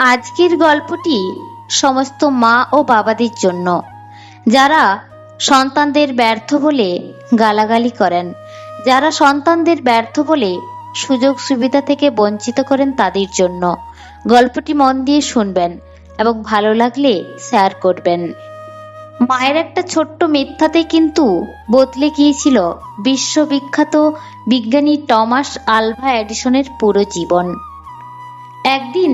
আজকের গল্পটি সমস্ত মা ও বাবাদের জন্য, যারা সন্তানদের ব্যর্থ বলে গালাগালি করেন, যারা সন্তানদের ব্যর্থ বলে সুযোগ সুবিধা থেকে বঞ্চিত করেন তাদের জন্য। গল্পটি মন দিয়ে শুনবেন এবং ভালো লাগলে শেয়ার করবেন। মায়ের একটা ছোট্ট মিথ্যাতে কিন্তু বদলে গিয়েছিল বিশ্ববিখ্যাত বিজ্ঞানী টমাস আলভা এডিসনের পুরো জীবন। একদিন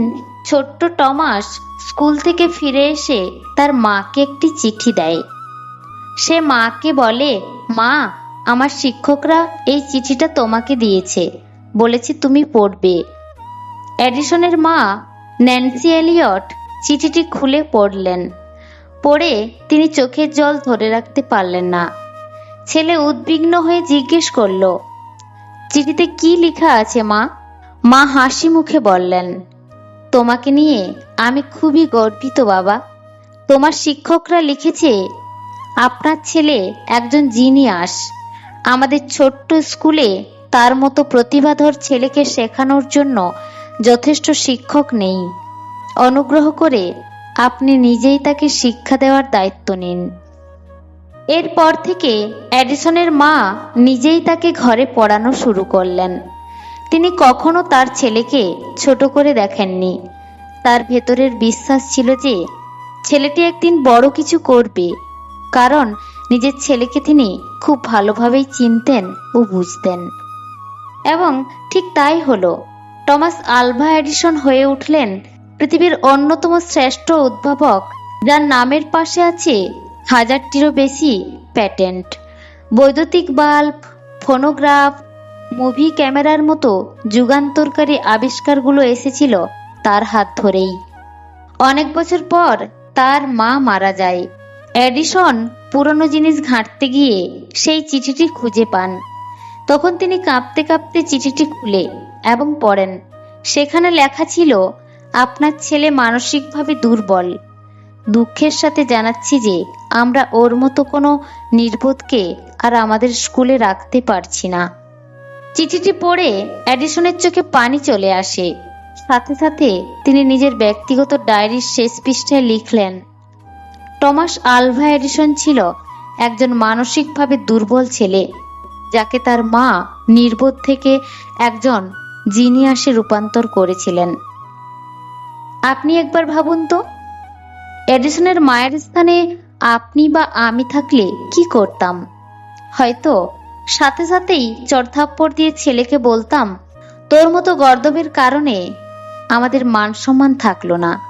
ছোট্ট টমাস স্কুল থেকে ফিরে এসে তার মাকে একটি চিঠি দেয়। সে মাকে বলে, মা, আমার শিক্ষকরা এই চিঠিটা তোমাকে দিয়েছে। বলেছে তুমি পড়বে। এডিসনের মা ন্যান্সি এলিয়ট চিঠিটি খুলে পড়লেন। পড়ে তিনি চোখের জল ধরে রাখতে পারলেন না। ছেলে উদ্বিগ্ন হয়ে জিজ্ঞেস করল, চিঠিতে কি লেখা আছে মা? মা হাসি মুখে বললেন তোমাকে নিয়ে আমি খুবই গর্বিত, বাবা। তোমার শিক্ষকরা লিখেছে, আপনার ছেলে একজন জিনিয়াস। আমাদের ছোট্ট স্কুলে তার মতো প্রতিভাধর ছেলেকে শেখানোর জন্য যথেষ্ট শিক্ষক নেই। অনুগ্রহ করে আপনি নিজেই তাকে শিক্ষা দেওয়ার দায়িত্ব নিন। এরপর থেকে অ্যাডিসনের মা নিজেই তাকে ঘরে পড়ানো শুরু করলেন। তিনি কখনো তার ছেলেকে ছোট করে দেখেননি। তার ভেতরের বিশ্বাস ছিল যে, ছেলেটি একদিন বড় কিছু করবে, কারণ নিজের ছেলেকে তিনি খুব ভালোভাবেই চিনতেন ও বুঝতেন। এবং ঠিক তাই হলো। টমাস আলভা এডিসন হয়ে উঠলেন পৃথিবীর অন্যতম শ্রেষ্ঠ উদ্ভাবক, যার নামের পাশে আছে হাজারটিরও বেশি প্যাটেন্ট। বৈদ্যুতিক বাল্ব, ফোনোগ্রাফ মুভি ক্যামেরার মতো যুগান্তরকারী আবিষ্কারগুলো এসেছিল তার হাত ধরেই। অনেক বছর পর তার মা মারা যায়। এডিসন পুরনো জিনিস ঘাঁটতে গিয়ে সেই চিঠিটি খুঁজে পান। তখন তিনি কাঁপতে কাঁপতে চিঠিটি খুলে এবং পড়েন। সেখানে লেখা ছিল, আপনার ছেলে মানসিকভাবে দুর্বল। দুঃখের সাথে জানাচ্ছি যে আমরা ওর মতো কোনো নির্বোধকে আর আমাদের স্কুলে রাখতে পারছি না। চিঠিটি পড়ে অ্যাডিসনের চোখে পানি চলে আসে। সাথে সাথে তিনি নিজের ব্যক্তিগত ডায়েরির শেষ পৃষ্ঠায় লিখলেন, টমাস আলভা এডিসন ছিল একজন মানসিকভাবে দুর্বল ছেলে, যাকে তার মা নির্বোধ থেকে একজন জিনিয়াসে রূপান্তর করেছিলেন। আপনি একবার ভাবুন তো এডিসনের মায়ের স্থানে আপনি বা আমি থাকলে কি করতাম? হয়তো সাথে সাথেই চড়থাপ্পড় দিয়ে ছেলেকে বলতাম, তোর মতো গর্দবের কারণে আমাদের মান সম্মান থাকল না।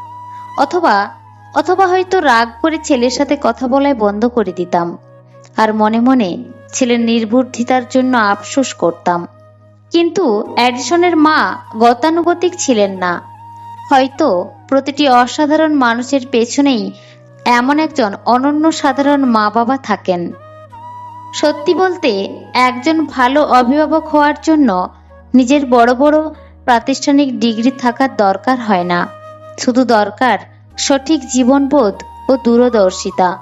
অথবা অথবা হয়তো রাগ করে ছেলের সাথে কথা বলায় বন্ধ করে দিতাম। আর মনে মনে ছেলের নির্বুদ্ধিতার জন্য আফসোস করতাম। কিন্তু অ্যাডিসনের মা গতানুগতিক ছিলেন না। হয়তো প্রতিটি অসাধারণ মানুষের পেছনেই এমন একজন অনন্য সাধারণ মা বাবা থাকেন। সত্যি বলতে একজন ভালো অভিভাবক হওয়ার জন্য নিজের বড় বড় প্রাতিষ্ঠানিক ডিগ্রি থাকার দরকার হয় না। শুধু দরকার সঠিক জীবনবোধ ও দূরদর্শিতা।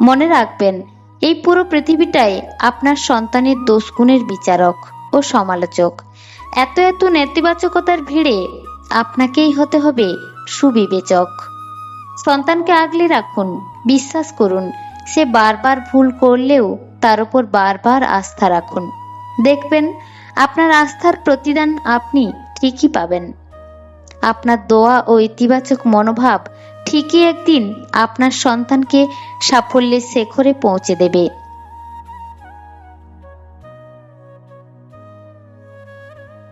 মনে রাখবেন, এই পুরো পৃথিবীটাই আপনার সন্তানের দোষগুণের বিচারক ও সমালোচক। এত এত নেতিবাচকতার ভিড়ে আপনাকেই হতে হবে সুবিবেচক। সন্তানকে আগলে রাখুন, বিশ্বাস করুন, সে বারবার ভুল করলেও তার উপর বারবার আস্থা রাখুন। দেখবেন, আপনার আস্থার প্রতিদান আপনি ঠিকই পাবেন। আপনার দোয়া ও ইতিবাচক মনোভাব ঠিকই একদিন আপনার সন্তানকে সাফল্যের শেখরে পৌঁছে দেবে।